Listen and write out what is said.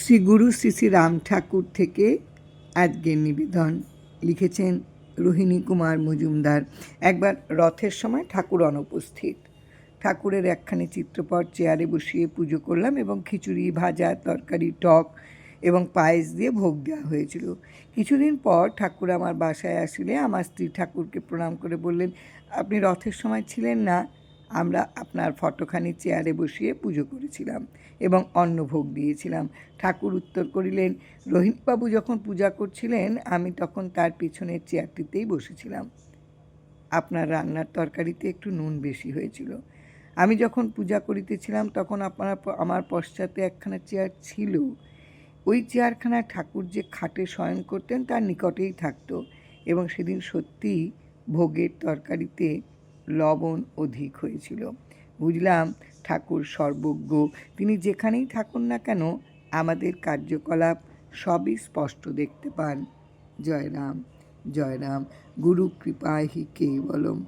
শ্রী গুরু শ্রী শ্রী রাম ঠাকুর থেকে আজকের নিবেদন লিখেছেন রোহিণী কুমার মজুমদার। একবার রথের সময় ঠাকুর অনুপস্থিত। ঠাকুরের একখানি চিত্রপট চেয়ারে বসিয়ে পুজো করলাম এবং খিচুড়ি, ভাজা, তরকারি, টক এবং পায়েস দিয়ে ভোগ দেওয়া হয়েছিল। কিছুদিন পর ঠাকুর আমার বাসায় আসলে আমার স্ত্রী ঠাকুরকে প্রণাম করে বললেন, আপনি রথের সময় ছিলেন না আমরা আপনার ফটোখানি চেয়ারে বসিয়ে পুজো করেছিলাম এবং অন্নভোগ দিয়েছিলাম। ঠাকুর উত্তর করিলেন রোহিতবাবু যখন পূজা করছিলেন, আমি তখন তার পিছনের চেয়ারটিতেই বসেছিলাম। আপনার রান্নার তরকারিতে একটু নুন বেশি হয়েছিল। আমি যখন পূজা করিতেছিলাম, তখন আপনার আমার পশ্চাতে একখানা চেয়ার ছিল। ওই চেয়ারখানা ঠাকুর যে খাটে শয়ন করতেন, তার নিকটেই থাকতো এবং সেদিন সত্যিই ভোগের তরকারিতে লবণ অধিক হয়েছিল। বুঝলাম ঠাকুর সর্বজ্ঞ, তিনি যেখানেই থাকুন না কেন আমাদের কার্যকলাপ সবই স্পষ্ট দেখতে পান। জয়রাম জয়রাম গুরু কৃপায় হি কেবলম।